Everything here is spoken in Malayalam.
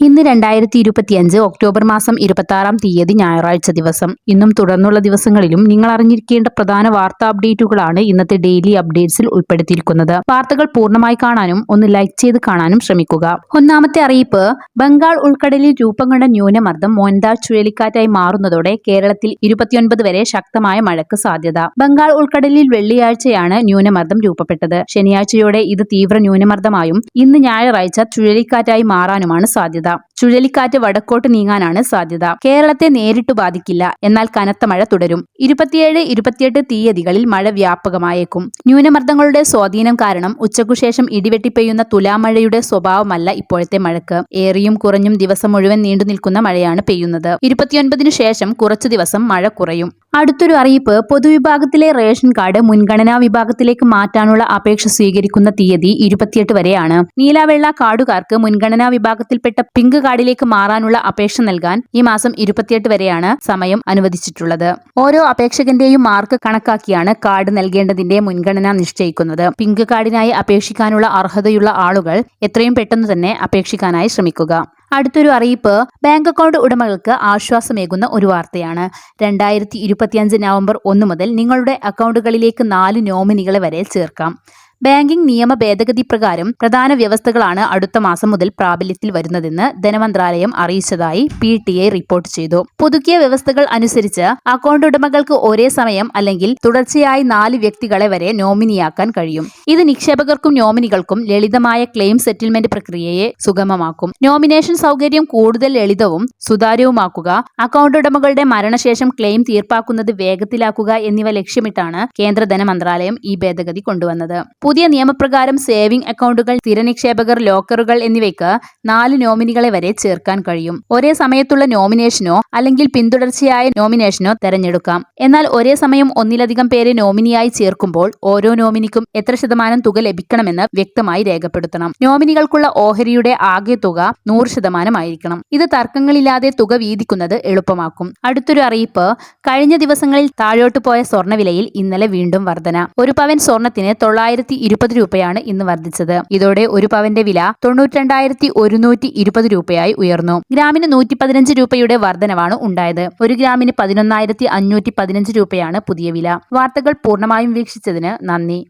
ഇന്ന് രണ്ടായിരത്തി ഇരുപത്തിയഞ്ച് ഒക്ടോബർ മാസം ഇരുപത്തി ആറാം തീയതി ഞായറാഴ്ച ദിവസം. ഇന്നും തുടർന്നുള്ള ദിവസങ്ങളിലും നിങ്ങൾ അറിഞ്ഞിരിക്കേണ്ട പ്രധാന വാർത്താ അപ്ഡേറ്റുകളാണ് ഇന്നത്തെ ഡെയിലി അപ്ഡേറ്റ്സിൽ ഉൾപ്പെടുത്തിയിരിക്കുന്നത്. വാർത്തകൾ പൂർണമായി കാണാനും ഒന്ന് ലൈക്ക് ചെയ്ത് കാണാനും ശ്രമിക്കുക. ഒന്നാമത്തെ അറിയിപ്പ് ബംഗാൾ ഉൾക്കടലിൽ രൂപം കൊണ്ട ന്യൂനമർദ്ദം മോൻദാർ ചുഴലിക്കാറ്റായി മാറുന്നതോടെ കേരളത്തിൽ ഇരുപത്തിയൊൻപത് വരെ ശക്തമായ മഴയ്ക്ക് സാധ്യത. ബംഗാൾ ഉൾക്കടലിൽ വെള്ളിയാഴ്ചയാണ് ന്യൂനമർദ്ദം രൂപപ്പെട്ടത്. ശനിയാഴ്ചയോടെ ഇത് തീവ്ര ന്യൂനമർദ്ദമായും ഇന്ന് ഞായറാഴ്ച ചുഴലിക്കാറ്റായി മാറാനുമാണ് സാധ്യത. ചുഴലിക്കാറ്റ് വടക്കോട്ട് നീങ്ങാനാണ് സാധ്യത. കേരളത്തെ നേരിട്ട് ബാധിക്കില്ല. എന്നാൽ കനത്ത മഴ തുടരും. ഇരുപത്തിയേഴ് ഇരുപത്തിയെട്ട് തീയതികളിൽ മഴ വ്യാപകമായേക്കും. ന്യൂനമർദ്ദങ്ങളുടെ സ്വാധീനം കാരണം ഉച്ചയ്ക്കുശേഷം ഇടിവെട്ടി പെയ്യുന്ന തുലാമഴയുടെ സ്വഭാവമല്ല ഇപ്പോഴത്തെ മഴക്ക്. ഏറിയും കുറഞ്ഞും ദിവസം മുഴുവൻ നീണ്ടു നിൽക്കുന്ന മഴയാണ് പെയ്യുന്നത്. ഇരുപത്തിയൊൻപതിനു ശേഷം കുറച്ചു ദിവസം മഴ കുറയും. അടുത്തൊരു അറിയിപ്പ് പൊതുവിഭാഗത്തിലെ റേഷൻ കാർഡ് മുൻഗണനാ വിഭാഗത്തിലേക്ക് മാറ്റാനുള്ള അപേക്ഷ സ്വീകരിക്കുന്ന തീയതി ഇരുപത്തിയെട്ട് വരെയാണ്. നീലാവെള്ള കാർഡുകാർക്ക് മുൻഗണനാ വിഭാഗത്തിൽപ്പെട്ട പിങ്ക് കാർഡിലേക്ക് മാറാനുള്ള അപേക്ഷ നൽകാൻ ഈ മാസം ഇരുപത്തിയെട്ട് വരെയാണ് സമയം അനുവദിച്ചിട്ടുള്ളത്. ഓരോ അപേക്ഷകന്റെയും മാർക്ക് കണക്കാക്കിയാണ് കാർഡ് നൽകേണ്ടതിന്റെ മുൻഗണന നിശ്ചയിക്കുന്നത്. പിങ്ക് കാർഡിനായി അപേക്ഷിക്കാനുള്ള അർഹതയുള്ള ആളുകൾ എത്രയും പെട്ടെന്ന് തന്നെ അപേക്ഷിക്കാനായി ശ്രമിക്കുക. അടുത്തൊരു അറിയിപ്പ് ബാങ്ക് അക്കൗണ്ട് ഉടമകൾക്ക് ആശ്വാസമേകുന്ന ഒരു വാർത്തയാണ്. രണ്ടായിരത്തി ഇരുപത്തിയഞ്ച് നവംബർ ഒന്ന് മുതൽ നിങ്ങളുടെ അക്കൗണ്ടുകളിലേക്ക് നാല് നോമിനികളെ വരെ ചേർക്കാം. ബാങ്കിംഗ് നിയമ ഭേദഗതി പ്രകാരം പ്രധാന വ്യവസ്ഥകളാണ് അടുത്ത മാസം മുതൽ പ്രാബല്യത്തിൽ വരുന്നതെന്ന് ധനമന്ത്രാലയം അറിയിച്ചതായി പി ടി ഐ റിപ്പോർട്ട് ചെയ്തു. പുതുക്കിയ വ്യവസ്ഥകൾ അനുസരിച്ച് അക്കൗണ്ട് ഉടമകൾക്ക് ഒരേ സമയം അല്ലെങ്കിൽ തുടർച്ചയായി നാല് വ്യക്തികളെ വരെ നോമിനിയാക്കാൻ കഴിയും. ഇത് നിക്ഷേപകർക്കും നോമിനികൾക്കും ലളിതമായ ക്ലെയിം സെറ്റിൽമെന്റ് പ്രക്രിയയെ സുഗമമാക്കും. നോമിനേഷൻ സൗകര്യം കൂടുതൽ ലളിതവും സുതാര്യവുമാക്കുക അക്കൗണ്ട് ഉടമകളുടെ മരണശേഷം ക്ലെയിം തീർപ്പാക്കുന്നത് വേഗത്തിലാക്കുക എന്നിവ ലക്ഷ്യമിട്ടാണ് കേന്ദ്ര ധനമന്ത്രാലയം ഈ ഭേദഗതി കൊണ്ടുവന്നത്. പുതിയ നിയമപ്രകാരം സേവിംഗ് അക്കൗണ്ടുകൾ സ്ഥിര നിക്ഷേപകർ ലോക്കറുകൾ എന്നിവയ്ക്ക് നാല് നോമിനികളെ വരെ ചേർക്കാൻ കഴിയും. ഒരേ സമയത്തുള്ള നോമിനേഷനോ അല്ലെങ്കിൽ പിന്തുടർച്ചയായ നോമിനേഷനോ തെരഞ്ഞെടുക്കാം. എന്നാൽ ഒരേ സമയം ഒന്നിലധികം പേരെ നോമിനിയായി ചേർക്കുമ്പോൾ ഓരോ നോമിനിക്കും എത്ര ശതമാനം തുക ലഭിക്കണമെന്ന് വ്യക്തമായി രേഖപ്പെടുത്തണം. നോമിനികൾക്കുള്ള ഓഹരിയുടെ ആകെ തുക നൂറ് ശതമാനമായിരിക്കണം ഇത് തർക്കങ്ങളില്ലാതെ തുക വീതിക്കുന്നത് എളുപ്പമാക്കും. അടുത്തൊരു അറിയിപ്പ് കഴിഞ്ഞ ദിവസങ്ങളിൽ താഴോട്ട് പോയ സ്വർണവിലയിൽ ഇന്നലെ വീണ്ടും വർധന. ഒരു പവൻ സ്വർണത്തിന് തൊള്ളായിരത്തി ഇരുപത് രൂപയാണ് ഇന്ന് വർദ്ധിച്ചത്. ഇതോടെ ഒരു പവന്റെ വില തൊണ്ണൂറ്റിരണ്ടായിരത്തി ഒരുന്നൂറ്റി ഇരുപത് രൂപയായി ഉയർന്നു. ഗ്രാമിന് നൂറ്റി പതിനഞ്ച് രൂപയുടെ വർധനവാണ് ഉണ്ടായത്. ഒരു ഗ്രാമിന് പതിനൊന്നായിരത്തി അഞ്ഞൂറ്റി പതിനഞ്ച് രൂപയാണ് പുതിയ വില. വാർത്തകൾ പൂർണമായും വീക്ഷിച്ചതിന് നന്ദി.